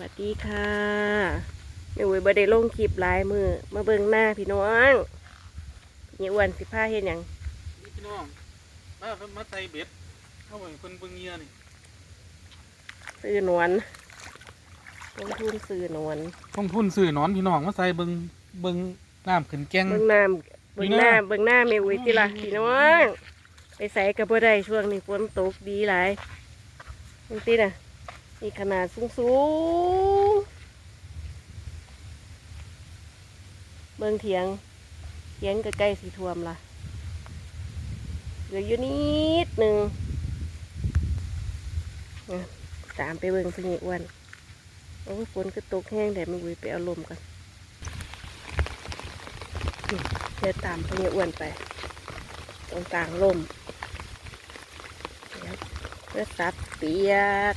วัสดีค่ะแม่อุ้ยบ่ได้ลงคลิปหลายมือมาเบิ่งหน้าพี่น้องนี่อ้วนสิพาเฮ็ดหยังนี่พี่น้องมามาใส่เบ็ดเข้าไปคนเบิ่งเหงียนี่ซื้อหนวนลงทุนซื้อหนวนต้องทุนซื้อหนอนพี่น้องมาใส่เบิ่งเบิ่งน้ำขึ้นแกงเบิ่งน้ำเบิ่งหน้าเบิ่งหน้าแม่อุ้ยติล่ะพี่น้องไปใส่กับบ่ได้ช่วงนี้ฝนตกดีหลายนี่ติน่ะ นี่ขนาดสูงสูงๆเบิ่งเถียงเถียงกใกล้สิท่วมละเหลืออยู่นิดหนึ่งตามไปเบิ่งพี่อ้วนโอ้ฝนก็ตกแห้งแต่ไม่อุ้ยไปเอาลมกันเดินตามพญอ้วนไป ตรงกลางร่มเดี๋ยวเพื่อสัดเปียก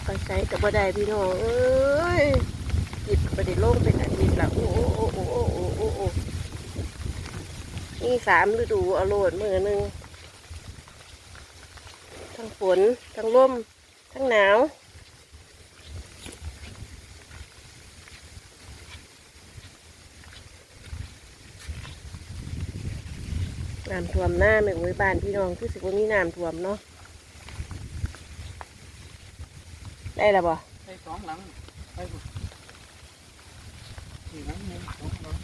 คอย ใช้กับบ่ได้พี่น้องเอ้ยจิตประเดี๋ยวลงเป็นอาทิตย์ละโอ้โอ้โอ้โอ้โอ้โอ้โอ้นี่สามฤดูอโลดมือหนึ่งทั้งฝน ทั้งลมทั้งหนาวน้ำท่วมหน้าแม่อุ้ยบ้านพี่น้องคือสิว่ามีน้ำท่วมเนาะ ได้แล้วบ่ใส่สองหลังใส่บุนี่หลังหนึงสองหลัง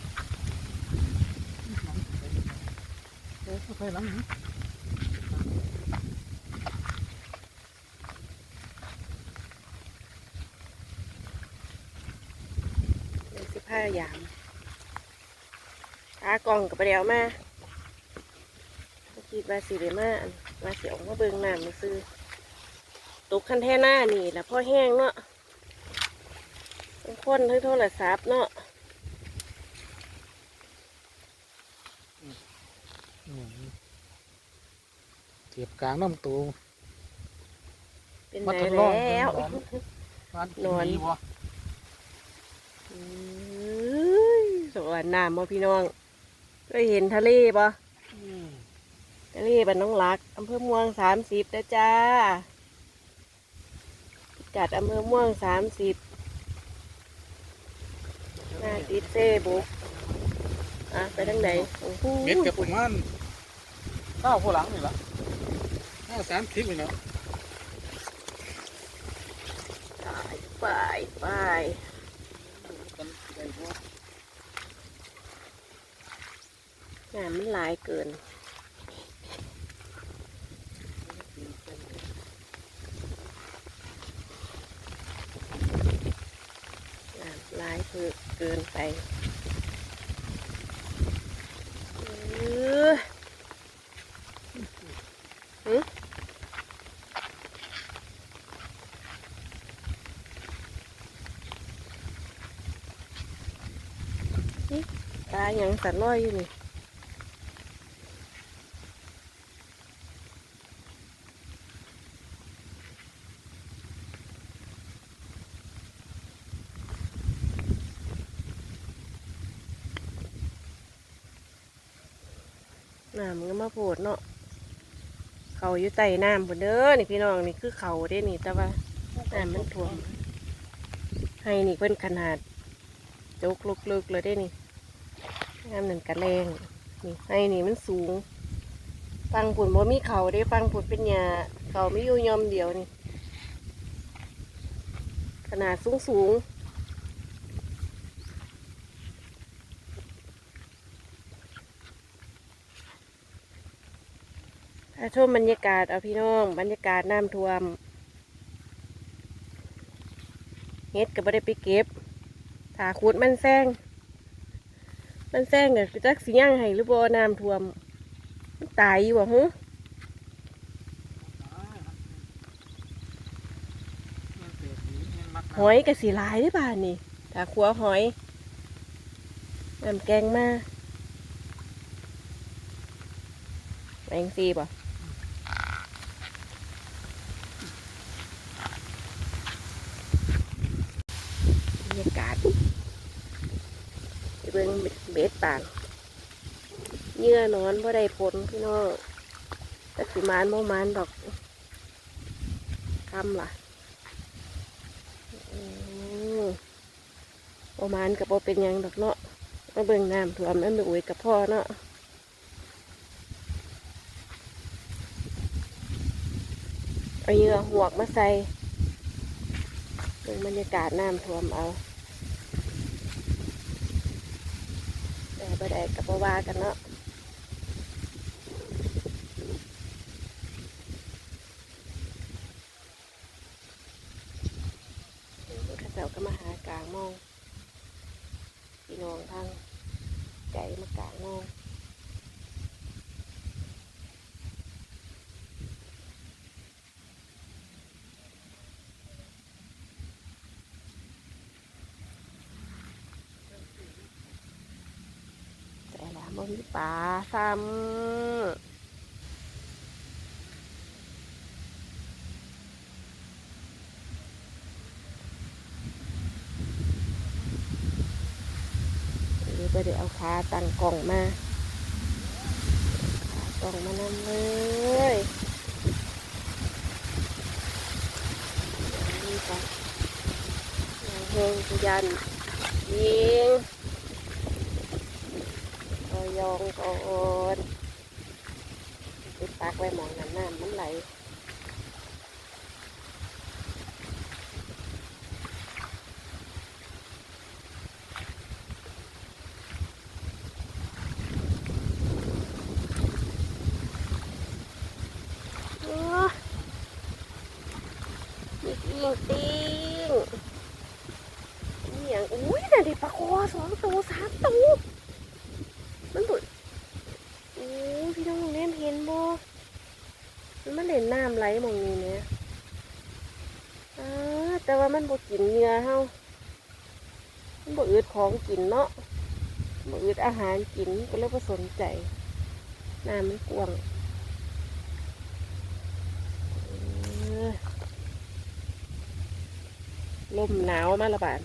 หลังใส่ใส่หลังหนึ่งเดี๋ยวสิผ้ายามตากล่องกับไปเดียวมาคิดว่าสิเดมาอั่นว่าสิออกมาเบิ่งน้ำมาซื้อ ตกคันแท่หน้านี่แหละพ่อแห้งเนาะทั้งคนทั้งโทรศัพท์เนาะเสียบกลางน้ำตูเป็นมาไงทดลองแล้วเบิ่งก่อนนอนดีบ่เอ้ยสวนน้ำบ่พี่น้องเคยเห็นทะเลปะอืมทะเลบ้านน้องรักอำเภอม่วงสามสิบนะจ้า พิกัดอำเภอม่วงสามสิบหน้าติดเซ่บุกอะไปทางไหนโอ้โหเม็ดกับประมาณเก้าผู้หลังนี่ละห้าสามทิพย์นี่เนาะไปไปไปกันได้บ่งานมันหลายเกินงานหลาย เกินไปเออหึนี่ตายังสันลอยอยู่นี่ น้ำมันก็มาโผดเนาะเขาอยู่ใต้น้ำพุ่นเด้อนี่พี่น้องนี่คือเขาเด้นี่ แต่ว่าน้ำมันท่วมให้นี่เป็นขนาดจกลึกๆเลยได้นี่น้ำนั่นกระแรงนี่ให้นี่มันสูงฟังผุนบ่มีเขาได้ฟังผุนเป็นหญ้าเขาไม่อยู่ยอมเดียวนี่ ขนาดสูงสูง ๆถ้าชมบรรยากาศเอาพี่น้องบรรยากาศน้ำท่วมเฮ็ดก็บ่ได้ไปเก็บถาขุดมันแซงมันแซงก็จักสิย่างให้หรือบ่น้ำท่วมมันตายอยู่บ่ฮึหอยก็สิหลายได้อบ้านนี่ถาขัวหอยน้ำแกงมาแมงซีบ่บรรยากาศไปเบิ่ง เบ็ดป่านเยื่อนอนบ่ได้ผลพี่น้องต่สิมานบ่มานดอกคำล่ะอืมมาณกับโเป็นยังดอกเนาะมาเบิ่งน้ำท่วมนั่นไปอุ้ยกับพ่อเนาะเอาเหยื่อหวกมาใส่เบิ่งบรรยากาศน้ำท่วมเอา แต่บ่ได้กับบ่ว่ากันเนาะข้าเจ้าก็มาหากลางมองพี่น้องทางไก่มากลางมอง แต่มีปลาซ้ำหรือไปเดี๋ยวเอาขาตั้งกล่องมาขากล่องมานำเลยนี่ค่ะเฮงยันยิง องก่อนไปปักไว้มองน้ำน้ำมันไหลโอ้มีกิ้งติ้งนี่อย่างอุ้ยน่ะเดิปลาคอสองตัวสามตัวมันตัวโอ้พี่น้องเล่นเห็นบ่มั็นน้ำไหลมองนี้เนี่ยแต่ว่ามันบ่กินเหงื่อเฮามันบ่อืดของกินเนาะบ่อืดอาหารกินก็เลยบ่สนใจ น้ำมันกว้างลมหนาวมาละบาด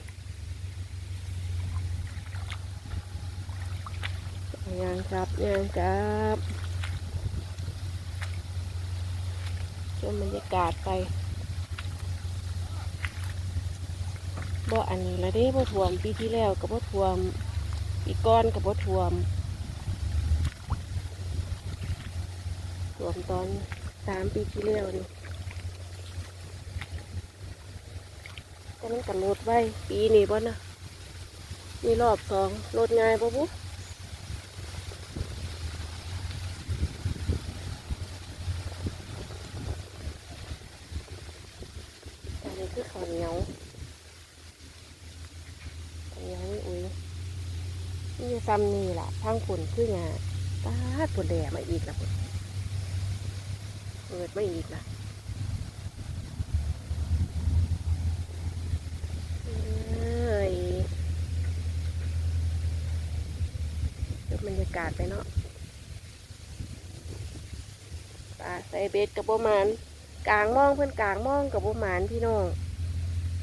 ยางครับยางครับ ชมบรรยากาศไปบ่อันนี้ละเด้บ่ท่วมปีที่แล้วก็บ่ท่วมปีก้อนก็บ่ท่วมท่วมตอนสามปีที่แล้วนี่ก็มันกันลดไว้ปีนี้บ่นะมีรอบสองลดง่ายบ่บุ๊อันนี้คือข้าวเหนียวข้าวเหนียวนี่อุ้ย นี่ซ้ำนี่ล่ะทางผลคืองาตาดผลแดดมาอีกและพุ่นเปิดมาอีกละเอ้ยดูบรรยากาศไปเนาะปลาใส่เบ็ดกับประมาณกลางมองเพื่อนกลางมองกับประมาณพี่น้อง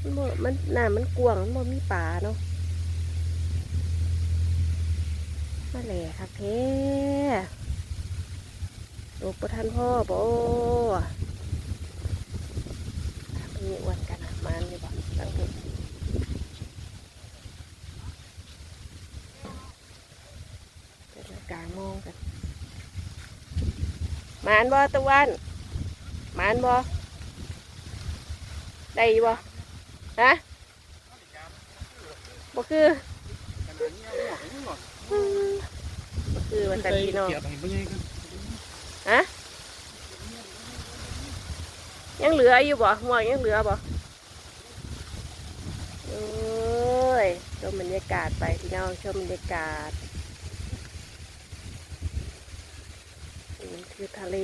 มันมันน้ำมันกวางมันมีปลาเนาะ มาแหล่ค่ะเพลูกประทันพ่อโบมีอ้วนกันมันอยู่บ่ตั้งแต่กลางมองกันหมานบ่ตะวันหมานบ่ได้บ่ฮะบ่คือ คือวันแต่พี่น้องฮะยังเหลืออยู่บ่ห่วงยังเหลือบ่โอ้ยชมบรรยากาศไปพี่น้องชมบรรยากาศนี่คือทะเล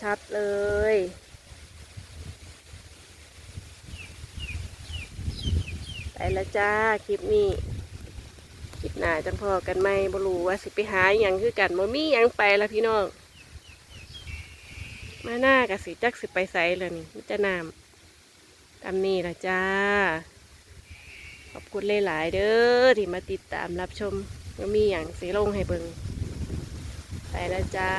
ชัดๆเลยไปแล้วจ้า คลิปนี้ค ลิปหน้าจังพอกันไหมบรู้ว่าสิไปหาอย่างคือกันบ่มีอยังไปแล้วพี่น้อง มาหน้ากับสีจักสิไปใสเลยนี่มิจะนำตามนี้ละจ้า ขอบคุณหลาย ๆ เด้อที่มาติดตามรับชมก็มีอย่างสีลงให้เบิงไปแล้วจ้า